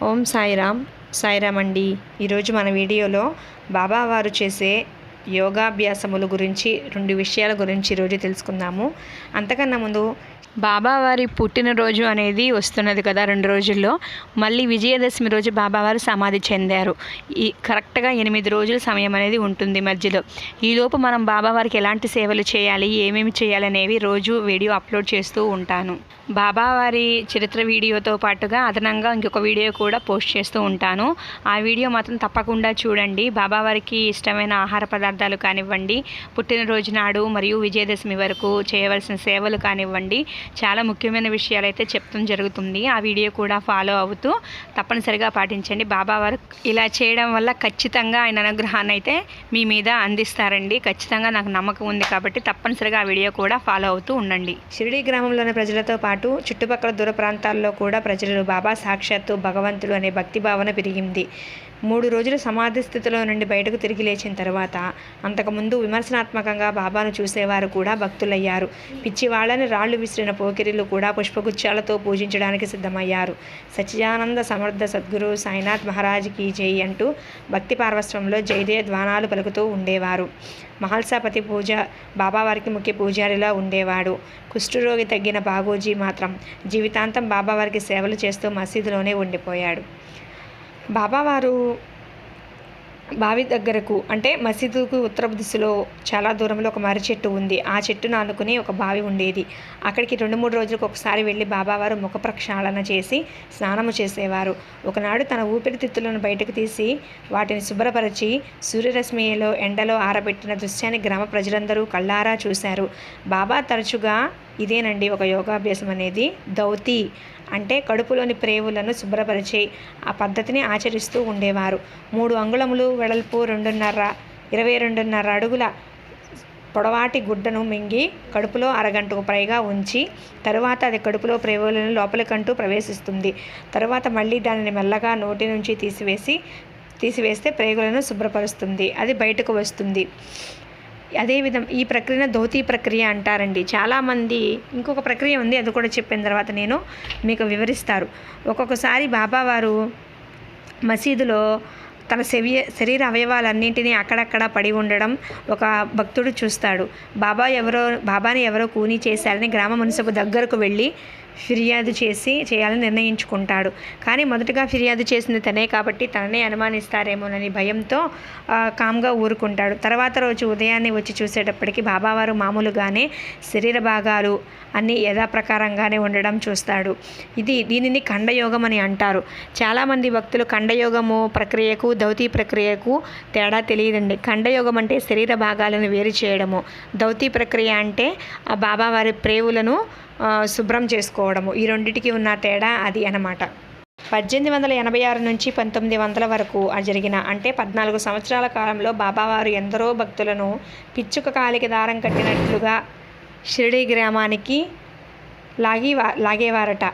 ఓం సాయిరామ్ సాయిరామ్ అండి ఈరోజు మన వీడియోలో బాబా వారు చేసే యోగాభ్యాసముల గురించి రెండు విషయాల గురించి ఈరోజు తెలుసుకుందాము. అంతకన్నా ముందు బాబావారి పుట్టినరోజు అనేది వస్తున్నది కదా రెండు రోజుల్లో. మళ్ళీ విజయదశమి రోజు బాబావారు సమాధి చెందారు. ఈ కరెక్ట్గా ఎనిమిది రోజుల సమయం అనేది ఉంటుంది మధ్యలో. ఈలోపు మనం బాబావారికి ఎలాంటి సేవలు చేయాలి ఏమేమి చేయాలనేవి రోజు వీడియో అప్లోడ్ చేస్తూ ఉంటాను. బాబావారి చరిత్ర వీడియోతో పాటుగా అదనంగా ఇంకొక వీడియో కూడా పోస్ట్ చేస్తూ ఉంటాను. ఆ వీడియో మాత్రం తప్పకుండా చూడండి. బాబావారికి ఇష్టమైన ఆహార పదార్థాలు కానివ్వండి పుట్టినరోజు నాడు మరియు విజయదశమి వరకు చేయవలసిన సేవలు కానివ్వండి చాలా ముఖ్యమైన విషయాలు అయితే చెప్తాం జరుగుతుంది. ఆ వీడియో కూడా ఫాలో అవుతూ తప్పనిసరిగా పాటించండి. బాబా బాబావారు ఇలా చేయడం వల్ల ఖచ్చితంగా ఆయన అనుగ్రహాన్ని అయితే మీ మీద అందిస్తారండి. ఖచ్చితంగా నాకు నమ్మకం ఉంది కాబట్టి తప్పనిసరిగా ఆ వీడియో కూడా ఫాలో అవుతూ ఉండండి. షిరిడి గ్రామంలోని ప్రజలతో పాటు చుట్టుపక్కల దూర ప్రాంతాల్లో కూడా ప్రజలు బాబా సాక్షాత్తు భగవంతుడు అనే భక్తి భావన పెరిగింది. మూడు రోజులు సమాధి స్థితిలో నుండి బయటకు తిరిగి లేచిన తర్వాత అంతకుముందు విమర్శనాత్మకంగా బాబాను చూసేవారు కూడా భక్తులయ్యారు. పిచ్చివాళ్ళని రాళ్ళు విసిరిన పోకిరిలు కూడా పుష్పగుచ్చాలతో పూజించడానికి సిద్ధమయ్యారు. సచ్చిదానంద సమర్థ సద్గురు సాయినాథ్ మహారాజ్కి జై అంటూ భక్తి పార్వశ్రంలో జైదే ధ్వానాలు పలుకుతూ ఉండేవారు. మహల్సాపతి పూజ బాబావారికి ముఖ్య పూజారిలా ఉండేవాడు. కుష్ఠరోగి తగ్గిన బాగోజీ మాత్రం జీవితాంతం బాబావారికి సేవలు చేస్తూ మసీదులోనే ఉండిపోయాడు. బాబావారు బావి దగ్గరకు అంటే మసీదుకు ఉత్తర దిశలో చాలా దూరంలో ఒక మర్రి చెట్టు ఉంది. ఆ చెట్టును ఆనుకుని ఒక బావి ఉండేది. అక్కడికి రెండు మూడు రోజులకు ఒకసారి వెళ్ళి బాబావారు ముఖ ప్రక్షాళన చేసి స్నానము చేసేవారు. ఒకనాడు తన ఊపిరితిత్తులను బయటకు తీసి వాటిని శుభ్రపరిచి సూర్యరశ్మిలో ఎండలో ఆరబెట్టిన దృశ్యాన్ని గ్రామ ప్రజలందరూ కళ్ళారా చూశారు. బాబా తరచుగా ఇదేనండి ఒక యోగాభ్యాసం అనేది దౌతి అంటే కడుపులోని ప్రేవులను శుభ్రపరిచి ఆ పద్ధతిని ఆచరిస్తూ ఉండేవారు. మూడు అంగుళములు వెడల్పు రెండున్నర ఇరవై రెండున్నర అడుగుల పొడవాటి గుడ్డను మింగి కడుపులో అరగంటకు పైగా ఉంచి తరువాత అది కడుపులో ప్రేవులను లోపలికంటూ ప్రవేశిస్తుంది. తరువాత మళ్ళీ దానిని మెల్లగా నోటి నుంచి తీసివేసి తీసివేస్తే ప్రేగులను శుభ్రపరుస్తుంది. అది బయటకు వస్తుంది. అదేవిధం ఈ ప్రక్రియను ధోతి ప్రక్రియ అంటారండి. చాలామంది ఇంకొక ప్రక్రియ ఉంది అది కూడా చెప్పిన తర్వాత నేను మీకు వివరిస్తారు. ఒక్కొక్కసారి బాబావారు మసీదులో తన శరీర శరీర అవయవాలన్నింటినీ అక్కడక్కడ పడి ఉండడం ఒక భక్తుడు చూస్తాడు. బాబా ఎవరో బాబాని ఎవరో కూని చేశారని గ్రామ మున్సబు దగ్గరకు వెళ్ళి ఫిర్యాదు చేసి చేయాలని నిర్ణయించుకుంటాడు. కానీ మొదటగా ఫిర్యాదు చేసింది తనే కాబట్టి తననే అనుమానిస్తారేమోనని భయంతో కామ్గా ఊరుకుంటాడు. తర్వాత రోజు ఉదయాన్నే వచ్చి చూసేటప్పటికి బాబావారు మామూలుగానే శరీర భాగాలు అన్నీ యథాప్రకారంగానే ఉండడం చూస్తాడు. ఇది దీనిని ఖండయోగం అని అంటారు. చాలామంది భక్తులు ఖండయోగము ప్రక్రియకు దౌతీ ప్రక్రియకు తేడా తెలియదండి. ఖండయోగం అంటే శరీర భాగాలను వేరు చేయడము. దౌతీ ప్రక్రియ అంటే ఆ బాబావారి ప్రేవులను శుభ్రం చేసుకోవడము. ఈ రెండింటికి ఉన్న తేడా అది అనమాట పద్దెనిమిది వందల ఎనభై ఆరు నుంచి పంతొమ్మిది వందల వరకు జరిగిన అంటే పద్నాలుగు సంవత్సరాల కాలంలో బాబావారు ఎందరో భక్తులను పిచ్చుక కాలికి దారం కట్టినట్లుగా షిరిడి గ్రామానికి లాగి లాగేవారట.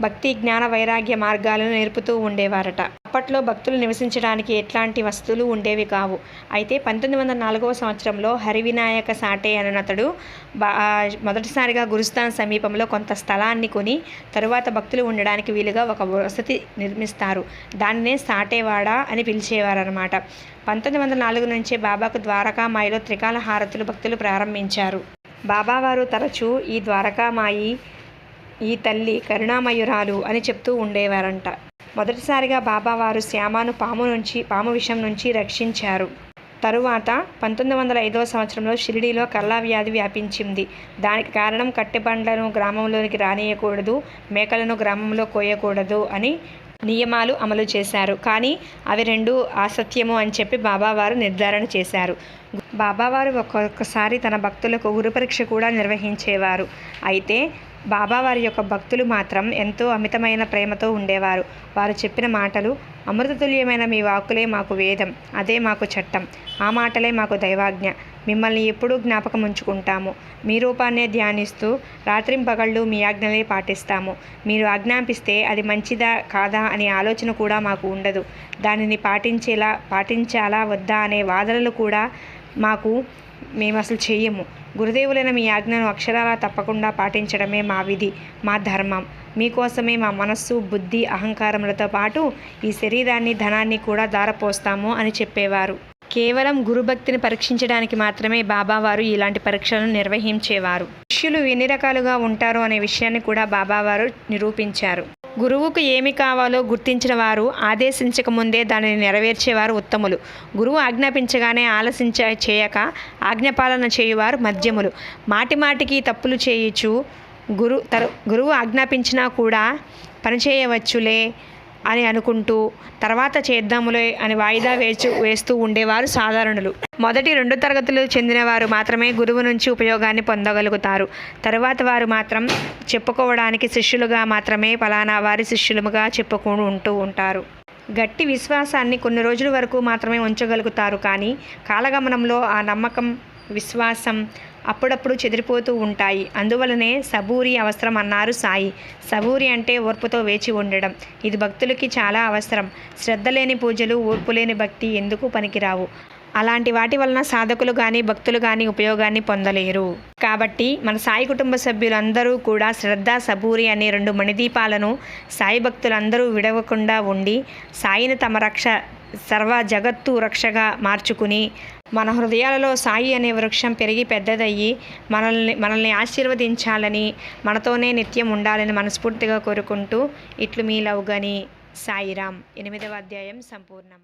భక్తి జ్ఞాన వైరాగ్య మార్గాలను నేర్పుతూ ఉండేవారట. అప్పట్లో భక్తులు నివసించడానికి ఎట్లాంటి వస్తువులు ఉండేవి కావు. అయితే పంతొమ్మిది వందల నాలుగవ సంవత్సరంలో హరివినాయక సాటే అతడు బా మొదటిసారిగా గురుస్థాన్ సమీపంలో కొంత స్థలాన్ని కొని తరువాత భక్తులు ఉండడానికి వీలుగా ఒక వసతి నిర్మిస్తారు. దానినే సాటేవాడ అని పిలిచేవారనమాట పంతొమ్మిది వందల నాలుగు నుంచే బాబాకు ద్వారకామాయిలో త్రికాల హారతులు భక్తులు ప్రారంభించారు. బాబావారు తరచూ ఈ ద్వారకామాయి ఈ తల్లి కరుణామయురాలు అని చెప్తూ ఉండేవారంట. మొదటిసారిగా బాబావారు శ్యామాను పాము నుంచి పాము విషం నుంచి రక్షించారు. తరువాత పంతొమ్మిది వందల ఐదవ సంవత్సరంలో షిరిడీలో కల్లా వ్యాధి వ్యాపించింది. దానికి కారణం కట్టెబండ్లను గ్రామంలోనికి రానియకూడదు మేకలను గ్రామంలో కోయకూడదు అని నియమాలు అమలు చేశారు. కానీ అవి రెండు అసత్యము అని చెప్పి బాబావారు నిర్ధారణ చేశారు. బాబావారు ఒక్కొక్కసారి తన భక్తులకు గురు పరీక్ష కూడా నిర్వహించేవారు. అయితే బాబావారి యొక్క భక్తులు మాత్రం ఎంతో అమితమైన ప్రేమతో ఉండేవారు. వారు చెప్పిన మాటలు అమృతతుల్యమైన మీ వాక్కులే మాకు వేదం అదే మాకు చట్టం ఆ మాటలే మాకు దైవాజ్ఞ మిమ్మల్ని ఎప్పుడూ జ్ఞాపకం ఉంచుకుంటాము మీ రూపాన్నే ధ్యానిస్తూ రాత్రింపగళ్ళు మీ ఆజ్ఞలే పాటిస్తాము. మీరు ఆజ్ఞాపిస్తే అది మంచిదా కాదా అనే ఆలోచన కూడా మాకు ఉండదు. దానిని పాటించేలా పాటించాలా వద్దా అనే వాదనలు కూడా మాకు మేము అసలు చెయ్యము. గురుదేవులైన మీ ఆజ్ఞను అక్షరాలా తప్పకుండా పాటించడమే మా విధి మా ధర్మం. మీకోసమే మా మనస్సు బుద్ధి అహంకారములతో పాటు ఈ శరీరాన్ని ధనాన్ని కూడా దారపోస్తాము అని చెప్పేవారు. కేవలం గురుభక్తిని పరీక్షించడానికి మాత్రమే బాబావారు ఇలాంటి పరీక్షలను నిర్వహించేవారు. శిష్యులు ఎన్ని రకాలుగా ఉంటారు అనే విషయాన్ని కూడా బాబావారు నిరూపించారు. గురువుకు ఏమి కావాలో గుర్తించిన వారు ఆదేశించక ముందే దానిని నెరవేర్చేవారు ఉత్తములు. గురువు ఆజ్ఞాపించగానే ఆలసించ చేయక ఆజ్ఞపాలన చేయువారు మధ్యములు. మాటి మాటికి తప్పులు చేయుచు గురు తరు గురువు ఆజ్ఞాపించినా కూడా పనిచేయవచ్చులే అని అనుకుంటూ తర్వాత చేద్దాములే అని వాయిదా వేచు వేస్తూ ఉండేవారు సాధారణులు. మొదటి రెండు తరగతులు చెందిన వారు మాత్రమే గురువు నుంచి ఉపయోగాన్ని పొందగలుగుతారు. తరువాత వారు మాత్రం చెప్పుకోవడానికి శిష్యులుగా మాత్రమే ఫలానా వారి శిష్యులుగా చెప్పుకుంటూ ఉంటూ ఉంటారు. గట్టి విశ్వాసాన్ని కొన్ని రోజుల వరకు మాత్రమే ఉంచగలుగుతారు కానీ కాలగమనంలో ఆ నమ్మకం విశ్వాసం అప్పుడప్పుడు చెదిరిపోతూ ఉంటాయి. అందువలనే సబూరి అవసరం అన్నారు సాయి. సబూరి అంటే ఓర్పుతో వేచి ఉండడం. ఇది భక్తులకి చాలా అవసరం. శ్రద్ధ లేని పూజలు ఓర్పు లేని భక్తి ఎందుకు పనికిరావు? అలాంటి వాటి వలన సాధకులు కానీ భక్తులు కానీ ఉపయోగాన్ని పొందలేరు. కాబట్టి మన సాయి కుటుంబ సభ్యులందరూ కూడా శ్రద్ధ సబూరి అనే రెండు మణిదీపాలను సాయి భక్తులందరూ విడవకుండా ఉండి సాయిని తమ రక్ష సర్వ జగత్తు రక్షగా మార్చుకుని మన హృదయాలలో సాయి అనే వృక్షం పెరిగి పెద్దదయ్యి మనల్ని మనల్ని ఆశీర్వదించాలని మనతోనే నిత్యం ఉండాలని మనస్ఫూర్తిగా కోరుకుంటూ ఇట్లు మీ లవ్ గని సాయిరామ్. ఎనిమిదవ అధ్యాయం సంపూర్ణం.